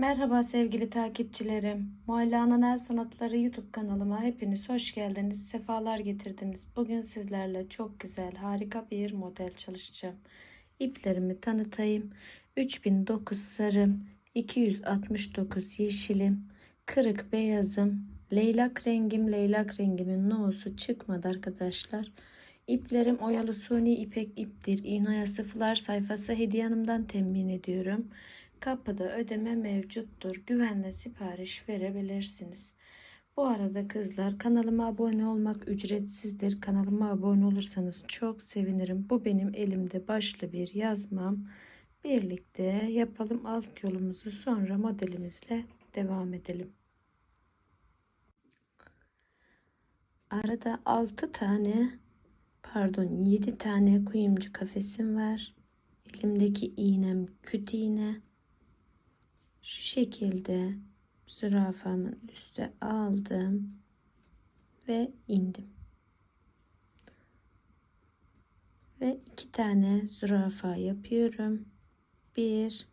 Merhaba sevgili takipçilerim. Mualla'nın El Sanatları YouTube kanalıma hepiniz hoş geldiniz, sefalar getirdiniz. Bugün sizlerle çok güzel, harika bir model çalışacağım. İplerimi tanıtayım. 3009 sarım, 269 yeşilim, kırık beyazım, leylak rengim, leylak rengimin no'su çıkmadı arkadaşlar. İplerim oyalı suni ipek iptir. İğne sıfırlar sayfası hediye hanımdan temin ediyorum. Kapıda ödeme mevcuttur. Güvenle sipariş verebilirsiniz. Bu arada kızlar kanalıma abone olmak ücretsizdir. Kanalıma abone olursanız çok sevinirim. Bu benim elimde başlı bir yazmam. Birlikte yapalım alt yolumuzu sonra modelimizle devam edelim. Arada 6 tane pardon 7 tane kuyumcu kafesim var. Elimdeki iğnem küt iğne. Şu şekilde zürafamın üstü aldım ve indim. Ve iki tane zürafa yapıyorum. Bir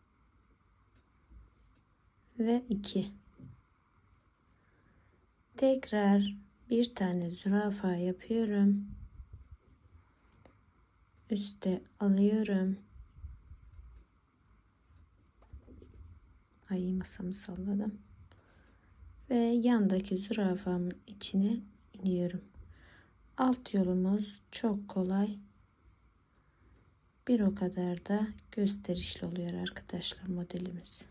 ve iki. Tekrar bir tane zürafa yapıyorum. Üste alıyorum. Ay masamı salladım. Ve yandaki zürafamın içine iniyorum. Alt yolumuz çok kolay. Bir o kadar da gösterişli oluyor arkadaşlar modelimiz.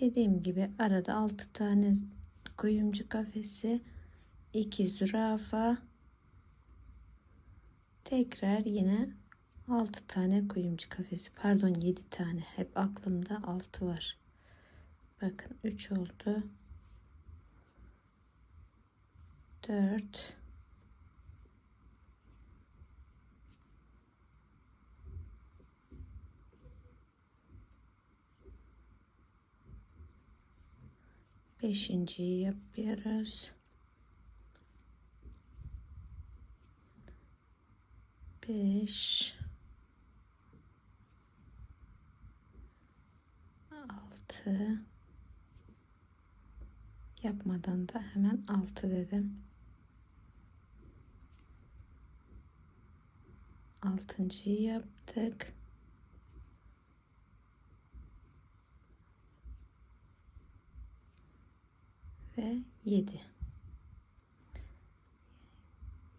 Dediğim gibi arada 6 tane kuyumcu kafesi, 2 zürafa, tekrar yine 6 tane kuyumcu kafesi. Pardon 7 tane. Hep aklımda 6 var. Bakın 3 oldu. 4 Beşinciyi yapıyoruz. Beş. Altı yapmadan da hemen altı dedim. Altıncıyı yaptık. Ve yedi.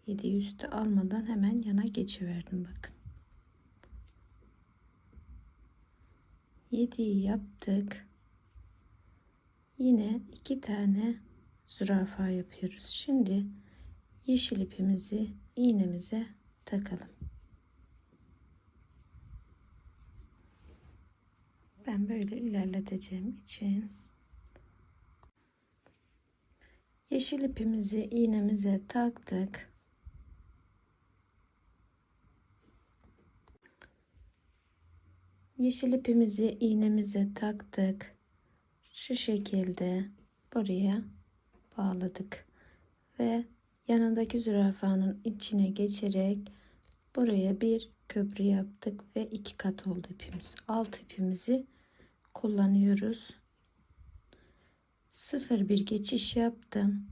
Yedi üstü almadan hemen yana geçiverdim bakın. 7'yi yaptık. Yine iki tane zürafa yapıyoruz. Şimdi yeşil ipimizi iğnemize takalım. Ben böyle ilerleteceğim için yeşil ipimizi iğnemize taktık. Yeşil ipimizi iğnemize taktık. Şu şekilde buraya bağladık. Ve yanındaki zürafanın içine geçerek buraya bir köprü yaptık ve iki kat oldu ipimiz. Alt ipimizi kullanıyoruz. Sıfır bir geçiş yaptım.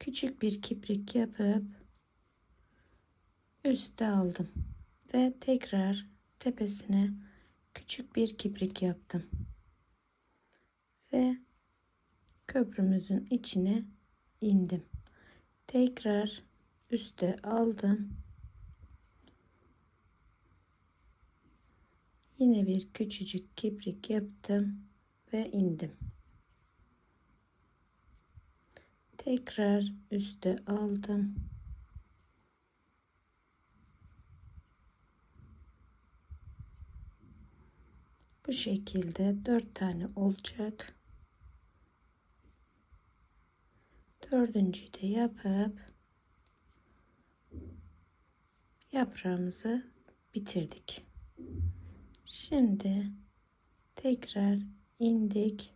Küçük bir kiprik yapıp üste aldım ve tekrar tepesine küçük bir kiprik yaptım. Ve köprümüzün içine indim. Tekrar üste aldım. Yine bir küçücük kiprik yaptım ve indim. Tekrar üste aldım Bu şekilde dört tane olacak. Dördüncüyü de yapıp yaprağımızı bitirdik. Şimdi tekrar indik.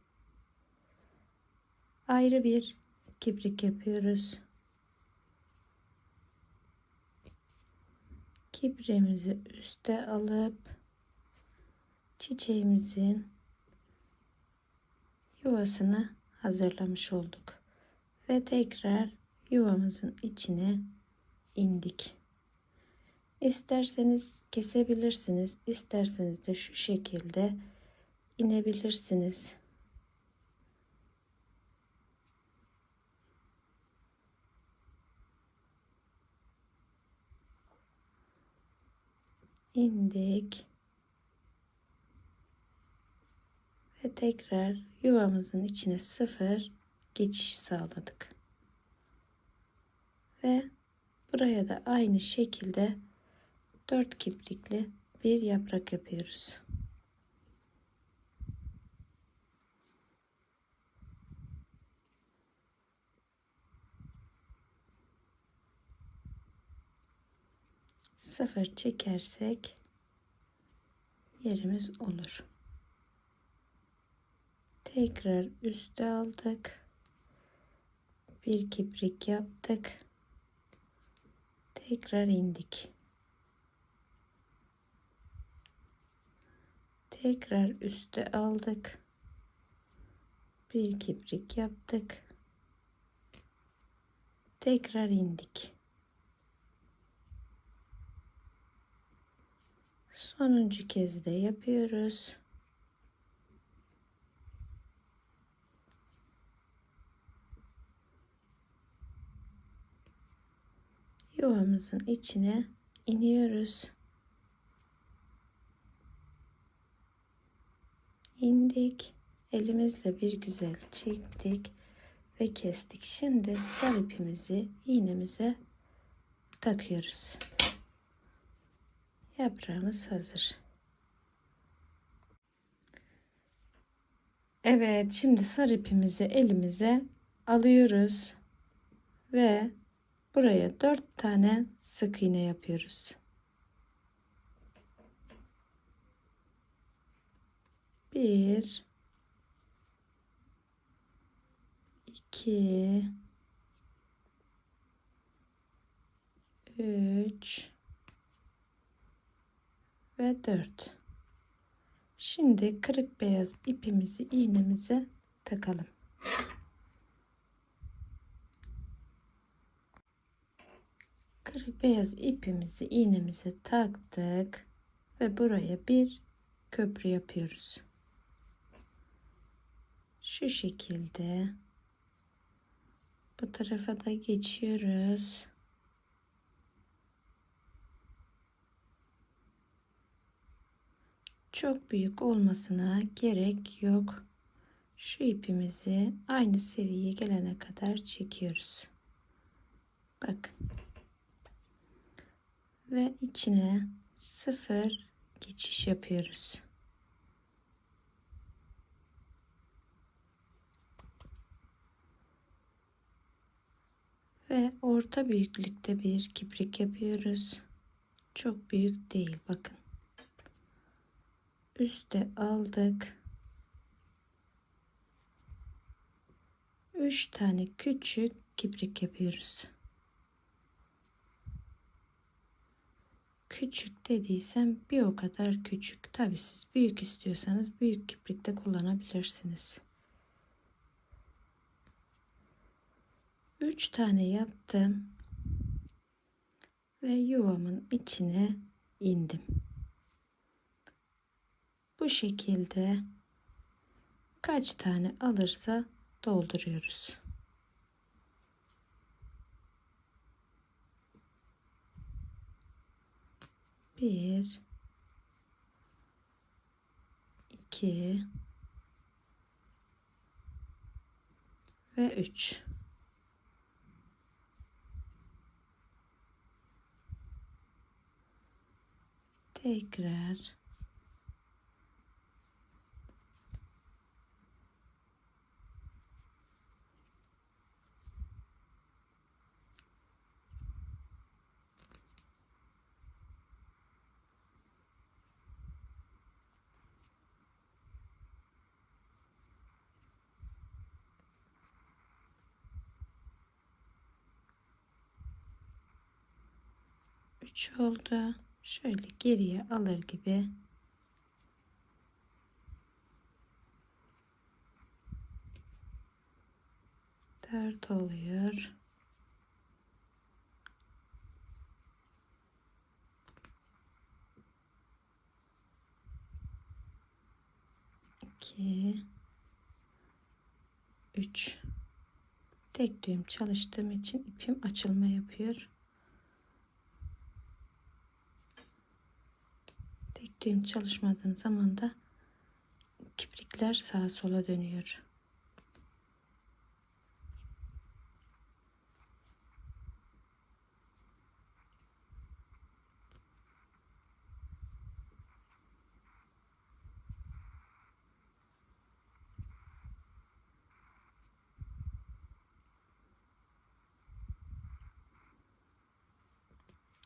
Ayrı bir kibrik yapıyoruz. kibremizi üste alıp çiçeğimizin yuvasını hazırlamış olduk. Ve tekrar yuvamızın içine indik. İsterseniz kesebilirsiniz, isterseniz de şu şekilde inebilirsiniz. indik tekrar yuvamızın içine sıfır geçiş sağladık ve buraya da aynı şekilde dört kiprikli bir yaprak yapıyoruz. sıfır çekersek yerimiz olur. Tekrar üste aldık. Bir kiprik yaptık. Tekrar indik. Tekrar üste aldık. Bir kiprik yaptık. Tekrar indik. Sonuncu kez de yapıyoruz. Yuvamızın içine iniyoruz. indik. Elimizle bir güzel çektik ve kestik. Şimdi sarı ipimizi iğnemize takıyoruz. Yaprağımız hazır. Evet, şimdi sarı ipimizi elimize alıyoruz ve buraya dört tane sık iğne yapıyoruz. Bir, iki, üç, ve 4. Şimdi kırık beyaz ipimizi iğnemize takalım. Kırık beyaz ipimizi iğnemize taktık ve buraya bir köprü yapıyoruz. Şu şekilde bu tarafa da geçiyoruz. çok büyük olmasına gerek yok. Şu ipimizi aynı seviyeye gelene kadar çekiyoruz. Bakın. Ve içine sıfır geçiş yapıyoruz. Ve orta büyüklükte bir kiprik yapıyoruz. Çok büyük değil bakın üste aldık. 3 tane küçük kibrik yapıyoruz. Küçük dediysem bir o kadar küçük. Tabi siz büyük istiyorsanız büyük kibrik de kullanabilirsiniz. 3 tane yaptım ve yuvamın içine indim. Bu şekilde kaç tane alırsa dolduruyoruz. Bir, iki. Ve üç. Tekrar 3 oldu. şöyle geriye alır gibi dört oluyor. İki, üç. Tek düğüm çalıştığım için ipim açılma yapıyor. Tek düğüm çalışmadığım zaman da kiprikler sağa sola dönüyor.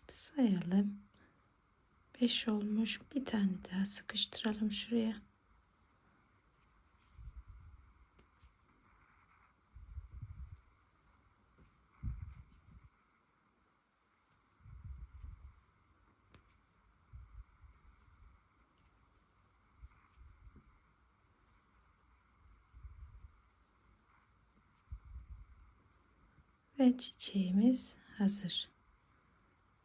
sayalım. 5 olmuş. Bir tane daha sıkıştıralım şuraya. Ve çiçeğimiz hazır.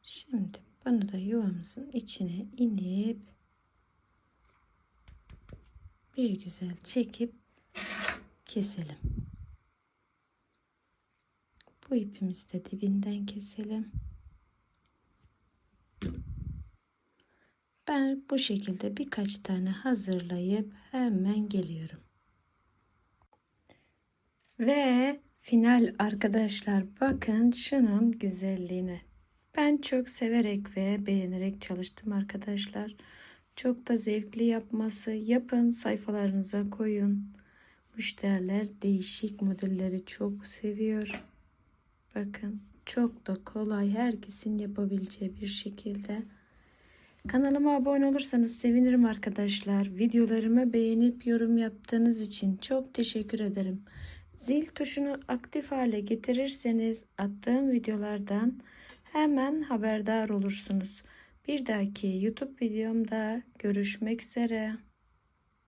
Şimdi bunu da yuvamızın içine inip bir güzel çekip keselim. Bu ipimizi de dibinden keselim. Ben bu şekilde birkaç tane hazırlayıp hemen geliyorum. Ve final arkadaşlar bakın şunun güzelliğine. Ben çok severek ve beğenerek çalıştım arkadaşlar. Çok da zevkli yapması. Yapın sayfalarınıza koyun. Müşteriler değişik modelleri çok seviyor. Bakın çok da kolay herkesin yapabileceği bir şekilde. Kanalıma abone olursanız sevinirim arkadaşlar. Videolarımı beğenip yorum yaptığınız için çok teşekkür ederim. Zil tuşunu aktif hale getirirseniz attığım videolardan hemen haberdar olursunuz. Bir dahaki YouTube videomda görüşmek üzere.